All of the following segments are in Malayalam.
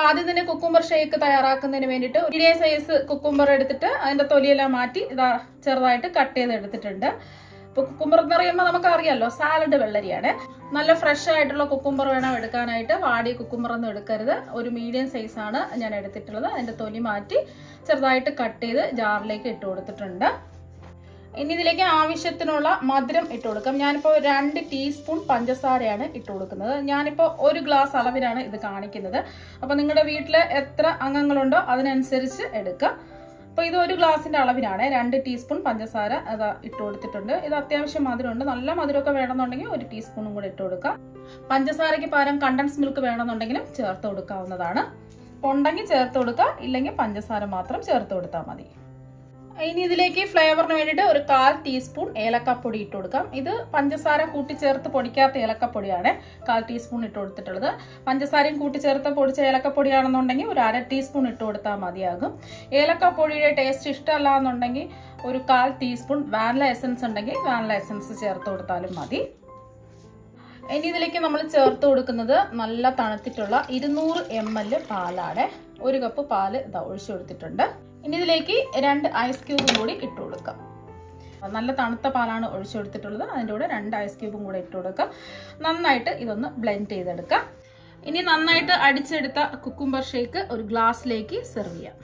അപ്പൊ ആദ്യം തന്നെ കുക്കുംബർ ഷേക്ക് തയ്യാറാക്കുന്നതിന് വേണ്ടിയിട്ട് മീഡിയം സൈസ് കുക്കുംബർ എടുത്തിട്ട് അതിന്റെ തൊലിയെല്ലാം മാറ്റി ഇതാ ചെറുതായിട്ട് കട്ട് ചെയ്ത് എടുത്തിട്ടുണ്ട്. ഇപ്പൊ കുക്കുംബർ എന്ന് പറയുമ്പോൾ അറിയാലോ സാലഡ് വെള്ളരിയാണ്. നല്ല ഫ്രഷ് ആയിട്ടുള്ള കുക്കുംബർ വേണം എടുക്കാനായിട്ട്. വാടിയ കുക്കുംബർ ഒന്നും എടുക്കരുത്. ഒരു മീഡിയം സൈസാണ് ഞാൻ എടുത്തിട്ടുള്ളത്. അതിന്റെ തൊലി മാറ്റി ചെറുതായിട്ട് കട്ട് ചെയ്ത് ജാറിലേക്ക് ഇട്ട് കൊടുത്തിട്ടുണ്ട്. ഇനി ഇതിലേക്ക് ആവശ്യത്തിനുള്ള മധുരം ഇട്ട് കൊടുക്കാം. ഞാനിപ്പോൾ രണ്ട് ടീസ്പൂൺ പഞ്ചസാരയാണ് ഇട്ട് കൊടുക്കുന്നത്. ഞാനിപ്പോൾ ഒരു ഗ്ലാസ് അളവിലാണ് ഇത് കാണിക്കുന്നത്. അപ്പോൾ നിങ്ങളുടെ വീട്ടിൽ എത്ര അംഗങ്ങളുണ്ടോ അതിനനുസരിച്ച് എടുക്കുക അപ്പോൾ ഇത് ഒരു ഗ്ലാസിന്റെ അളവിലാണ്. രണ്ട് ടീസ്പൂൺ പഞ്ചസാര അത് ഇട്ട് കൊടുത്തിട്ടുണ്ട്. ഇത് അത്യാവശ്യം മധുരമുണ്ട്. നല്ല മധുരമൊക്കെ വേണമെന്നുണ്ടെങ്കിൽ ഒരു ടീസ്പൂണും കൂടെ ഇട്ട് കൊടുക്കാം. പഞ്ചസാരയ്ക്ക് പകരം കണ്ടൻസ് മിൽക്ക് വേണമെന്നുണ്ടെങ്കിലും ചേർത്ത് കൊടുക്കാവുന്നതാണ്. ഉണ്ടെങ്കിൽ ചേർത്ത് കൊടുക്കുക ഇല്ലെങ്കിൽ പഞ്ചസാര മാത്രം ചേർത്ത് കൊടുത്താൽ മതി. ഇനി ഇതിലേക്ക് ഫ്ലേവറിന് വേണ്ടിയിട്ട് ഒരു കാൽ ടീസ്പൂൺ ഏലക്കപ്പൊടി ഇട്ട് കൊടുക്കാം. ഇത് പഞ്ചസാര കൂട്ടിച്ചേർത്ത് പൊടിക്കാത്ത ഏലക്കപ്പൊടിയാണ് കാൽ ടീസ്പൂൺ ഇട്ട് കൊടുത്തിട്ടുള്ളത്. പഞ്ചസാരയും കൂട്ടിച്ചേർത്ത് പൊടിച്ച ഏലക്കപ്പൊടിയാണെന്നുണ്ടെങ്കിൽ ഒരു അര ടീസ്പൂൺ ഇട്ട് കൊടുത്താൽ മതിയാകും. ഏലക്കപ്പൊടിയുടെ ടേസ്റ്റ് ഇഷ്ടമല്ല എന്നുണ്ടെങ്കിൽ ഒരു കാൽ ടീസ്പൂൺ വാനില എസൻസ് ഉണ്ടെങ്കിൽ വാനില എസൻസ് ചേർത്ത് കൊടുത്താലും മതി. ഇനി ഇതിലേക്ക് നമ്മൾ ചേർത്ത് കൊടുക്കുന്നത് നല്ല തണുത്തിട്ടുള്ള ഇരുന്നൂറ് എം എൽ പാലാണ്. ഒരു കപ്പ് പാൽ ഇതാ ഒഴിച്ചു കൊടുത്തിട്ടുണ്ട്. ഇനി ഇതിലേക്ക് രണ്ട് ഐസ് ക്യൂബും കൂടി ഇട്ട് കൊടുക്കാം. നല്ല തണുത്ത പാലാണ് ഒഴിച്ചു കൊടുത്തിട്ടുള്ളത്. അതിന്റെ കൂടെ രണ്ട് ഐസ് ക്യൂബും കൂടെ ഇട്ട് കൊടുക്കാം. നന്നായിട്ട് ഇതൊന്ന് ബ്ലെൻഡ് ചെയ്തെടുക്കാം. ഇനി നന്നായിട്ട് അടിച്ചെടുത്ത കുക്കുംബർ ഷേക്ക് ഒരു ഗ്ലാസ്സിലേക്ക് സെർവ് ചെയ്യാം.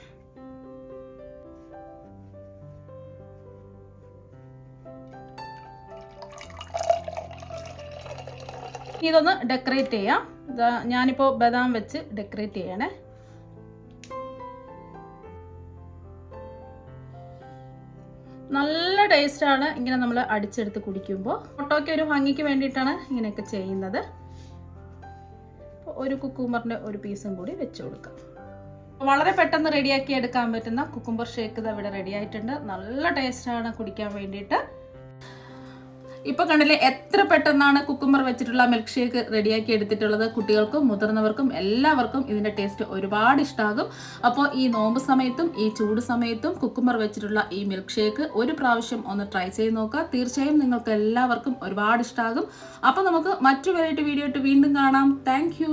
ഇതൊന്ന് ഡെക്കറേറ്റ് ചെയ്യാം. ഞാനിപ്പോൾ ബദാം വെച്ച് ഡെക്കറേറ്റ് ചെയ്യണേ. നല്ല ടേസ്റ്റാണ് ഇങ്ങനെ നമ്മൾ അടിച്ചെടുത്ത് കുടിക്കുമ്പോൾ ഫോട്ടോയ്ക്ക് ഒരു ഭംഗിക്ക് വേണ്ടിയിട്ടാണ് ഇങ്ങനെയൊക്കെ ചെയ്യുന്നത്. ഒരു കുക്കുമ്പറിന്റെ ഒരു പീസും കൂടി വെച്ച് കൊടുക്കാം. വളരെ പെട്ടെന്ന് റെഡിയാക്കി എടുക്കാൻ പറ്റുന്ന കുക്കുംബർ ഷേക്ക് ഇത് ഇവിടെ റെഡി ആയിട്ടുണ്ട് നല്ല ടേസ്റ്റാണ് കുടിക്കാൻ വേണ്ടിയിട്ട്. ഇപ്പൊ കണ്ടില്ലേ എത്ര പെട്ടെന്നാണ് കുക്കുമ്പർ വെച്ചിട്ടുള്ള മിൽക്ക് ഷേക്ക് റെഡിയാക്കി എടുത്തിട്ടുള്ളത്? കുട്ടികൾക്കും മുതിർന്നവർക്കും എല്ലാവർക്കും ഇതിന്റെ ടേസ്റ്റ് ഒരുപാട് ഇഷ്ടമാകും അപ്പോൾ ഈ നോമ്പ് സമയത്തും ഈ ചൂട് സമയത്തും കുക്കുമ്പർ വെച്ചിട്ടുള്ള ഈ മിൽക്ക് ഷേക്ക് ഒരു പ്രാവശ്യം ഒന്ന് ട്രൈ ചെയ്ത് നോക്കുക. തീർച്ചയായും നിങ്ങൾക്ക് എല്ലാവർക്കും ഒരുപാട് ഇഷ്ടമാകും അപ്പോൾ നമുക്ക് മറ്റു വെറൈറ്റി വീഡിയോ ആയിട്ട് വീണ്ടും കാണാം. താങ്ക്